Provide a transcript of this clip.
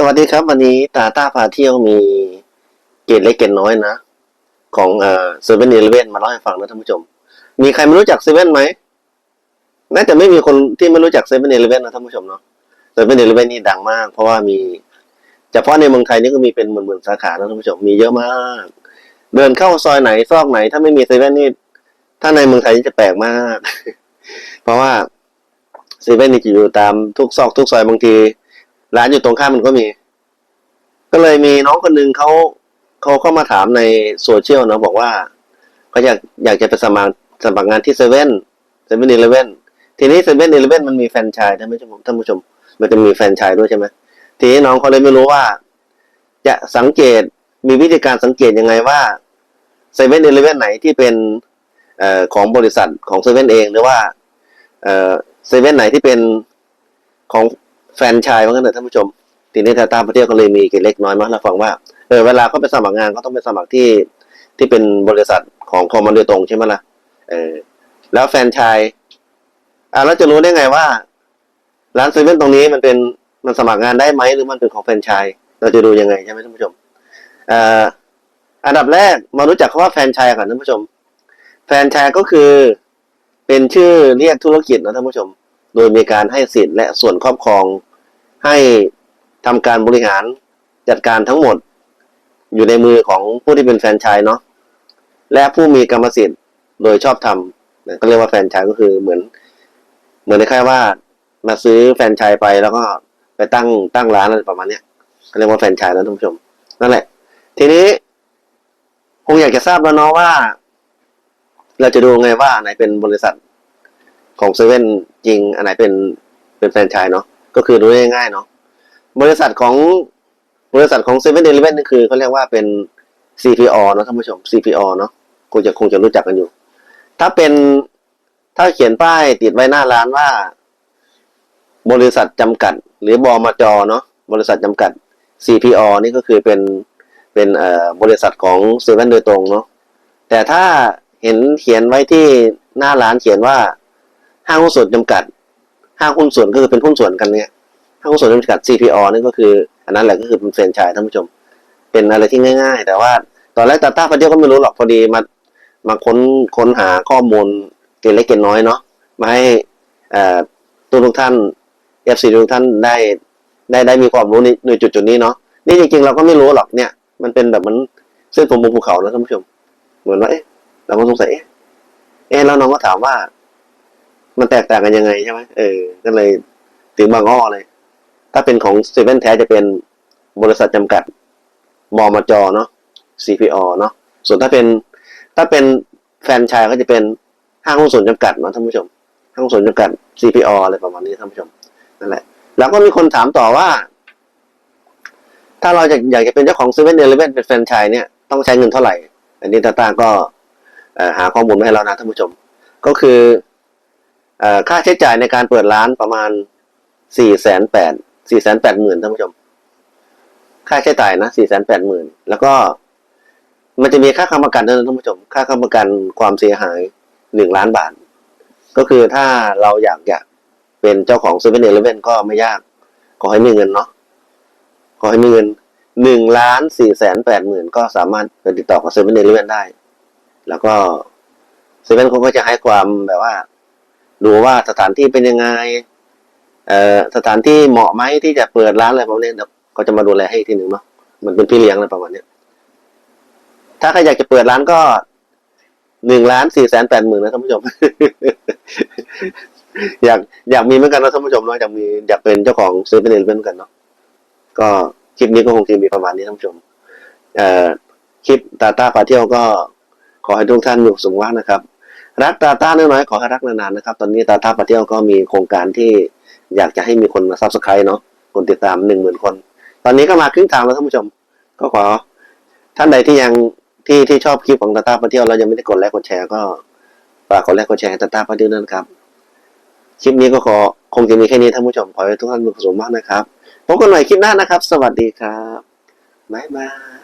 สวัสดีครับ วันนี้ตาต้าพาเที่ยวมีเกตเล็กเกตน้อยนะ ของเอ่อเซเว่นอีเลเว่นมาเล่าให้ฟังนะท่านผู้ชม มีใครไม่รู้จักเซเว่นไหมน่าจะไม่มีคนที่ไม่รู้จักเซเว่นอีเลเว่นนะท่านผู้ชมเนาะเซเว่นอีเลเว่นนี่ดังมาก เพราะว่ามีเฉพาะในเมืองไทยนี่ก็มีเป็นหมื่นๆสาขานะท่านผู้ชมมีเยอะมาก เดินเข้าซอยไหนซอกไหน ถ้าไม่มีเซเว่นนี่ถ้าในเมืองไทยนี่จะแปลกมาก เพราะว่าเซเว่นนี่จะอยู่ตามทุกซอกทุกซอยบางทีร้านอยู่ตรงข้ามมันก็มี ก็เลยมีน้องคนหนึ่งเขาเขาเข้ามาถามในโซเชียลนะบอกว่าเขาอยากอยากจะไปสมัครสมัครงานที่เซเว่นเซเว่นอีเลเว่นทีนี้เซเว่นอีเลเว่นมันมีแฟนชส์ท่านผู้ชมท่านผู้ชม มันจะมีแฟนชส์ด้วยใช่ไหมทีนี้น้องเขาเลยไม่รู้ว่า จะสังเกตมีวิธีการสังเกตยังไงว่าเซเว่นอีเลเว่นไหนที่เป็นอของบริษัทของเซเว่นเองหรือว่าเซเว่นไหนที่เป็นของแฟนชายว่างั้นเถอะท่านผู้ชม ทีนี้ทาตาประเทศก็เลยมีเกร็ดเล็กน้อยมาให้เราฟังว่าเออเวลาเขาไปสมัครงานก็ต้องไปสมัครที่ที่เป็นบริษัทของคอมมันโดยตรงใช่ไหมล่ะเออ แล้วแฟนชายอ่าแล้วจะรู้ได้ไงว่า ร้านเซเว่นตรงนี้มันเป็นมันสมัครงานได้ไหมหรือมันเป็นของแฟนชายเราจะดูยังไงใช่ไหมท่านผู้ชมเอ่ออันดับแรกมารู้จักคำว่าแฟนชายก่อนท่านผู้ชม แฟนชายก็คือเป็นชื่อเรียกธุรกิจนะท่านผู้ชม โดยมีการให้สิทธิ์และส่วนครอบครองให้ ทำการบริหารจัดการทั้งหมด อยู่ในมือของผู้ที่เป็นแฟนชส์เนาะและผู้มีกรรมสิทธิ์โดยชอบทำก็เรียกว่าแฟนชส์ก็คือเหมือน เหมือนในค่ายว่ามาซื้อแฟนชส์ไปแล้วก็ไปตั้งตั้งร้านอะไรประมาณเนี้ยก็เรียกว่าแฟนชส์นะท่านผู้ชม นั่นแหละ ทีนี้คงอยากจะทราบแล้วเนาะว่า เราจะดูไงว่าอันไหนเป็นบริษัทของเซเว่นจริงอันไหนเป็นเป็นแฟนชส์เนาะก็คือดูง่ายๆเนาะ บริษัทของบริษัทของเซเว่นเดลิเวนนี่คือเขาเรียกว่าเป็น CPO เนาะท่านผู้ชม CPO เนาะคงจะคงจะรู้จักกันอยู่ ถ้าเป็นถ้าเขียนป้ายติดไว้หน้าร้านว่า บริษัทจำกัด หรือบอมจเนาะบริษัทจำกัด CPO นี่ก็คือเป็นเป็นเอ่อบริษัทของเซเว่นโดยตรงเนาะแต่ถ้าเห็นเขียนไว้ที่หน้าร้านเขียนว่าห้างหุ้นส่วนจำกัด ห้างหุ้นส่วนก็คือเป็นหุ้นส่วนกันเนี่ย ห้างหุ้นส่วนจำกัด CPO นี่นก็คืออันนั้นแหละก็คือเป็นแฟรนชส์ท่านผู้ชม เป็นอะไรที่ง่าย ๆ แต่ว่าตอนแรกตาต้าพาเดียวก็ไม่รู้หรอกพอดีมามาค้นค้นหาข้อมูลเกณฑ์เล็กเกณฑ์น้อยเนาะมาให้ตัวทุกท่าน FC ทุกท่านได้ได้ได้มีความรู้ในในจุดจุดนี้เนาะนี่จริงๆเราก็ไม่รู้หรอกเนี่ย มันเป็นแบบมันเส้นผมบนภูเขานะท่านผู้ชม เหมือนว่าเอ๊ะเราก็สงสัยเอ๊ะเอ๊ะแล้วน้องก็ถามว่า มันแตกต่างกันยังไงใช่ไหมเออก็เลยถึงบางอ้อเลย ถ้าเป็นของเซเว่นแท้จะเป็นบริษัทจำกัดบมจเนาะ CPO เนาะ ส่วนถ้าเป็นถ้าเป็นแฟรนไชายก็จะเป็นห้างหุ้นส่วนจำกัดเนาะท่านผู้ชม ห้างหุ้นส่วนจำกัด CPO อะไรประมาณนี้ท่านผู้ชมนั่นแหละ แล้วก็มีคนถามต่อว่า ถ้าเราอยากอยากจะเป็นเจ้าของเซเว่นเดลิเวนเป็นแฟรนไชายเนี่ยต้องใช้เงินเท่าไหร่ อันนี้ตาตาก็หาข้อมูลมาให้เรานะท่านผู้ชม ก็คือเอ่อค่าใช้จ่ายในการเปิดร้านประมาณสี่แสนแปด สี่แสนแปดหมื่นท่านผู้ชม ค่าใช้จ่ายนะสี่แสนแปดหมื่นแล้วก็ มันจะมีค่าค้ำประกันด้วยนะท่านผู้ชม ค่าค้ำประกันความเสียหายหนึ่งล้านบาท ก็คือถ้าเราอยากอยากเป็นเจ้าของเซเว่นเอเลเว่นก็ไม่ยาก ขอให้มีเงินเนาะขอให้มีเงินหนึ่งล้านสี่แสนแปดหมื่นก็สามารถไปติดต่อกับเซเว่นเอเลเว่นได้ แล้วก็เซเว่นเขาก็จะให้ความแบบว่า ดูว่าสถานที่เป็นยังไง สถานที่เหมาะไหมที่จะเปิดร้านอะไรประมาณนี้เดี๋ยวเขาจะมาดูแลให้อีกทีหนึ่งเนาะเหมือนเป็นพี่เลี้ยงอะไรประมาณนี้ถ้าใครอยากจะเปิดร้านก็หนึ่งล้านสี่แสนแปดหมื่นนะท่านผู้ชม อยากอยากมีเหมือนกันนะท่านผู้ชมเนาะอยากมีอยากเป็นเจ้าของซื้อเป็นเอเลเวนกันเนาะก็คลิปนี้ก็คงจะมีประมาณนี้ท่านผู้ชม เอ่อคลิปตาตาพาเที่ยวก็ขอให้ทุกท่านอยู่สุขภาพนะครับ รักตาต้าน้อยๆขอให้รักนานๆนะครับ ตอนนี้ตาต้าปาเที่ยวก็มีโครงการที่อยากจะให้มีคนมาซับสไครต์เนาะคนติดตามหนึ่งหมื่นคน ตอนนี้ก็มาครึ่งทางแล้วท่านผู้ชม ก็ขอท่านใดที่ยังที่ที่ชอบคลิปของตาต้าปาเที่ยวแล้วยังไม่ได้กดไลค์กดแชร์ก็ฝากกดไลค์กดแชร์ให้ตาต้าปาเที่ยวด้วยนครับคลิปนี้ก็ขอคงจะมีแค่นี้ท่านผู้ชมขอให้ทุกท่านมีความสุขมากนะครับพบกันใหม่คลิปหน้านะครับ สวัสดีครับบ๊ายบาย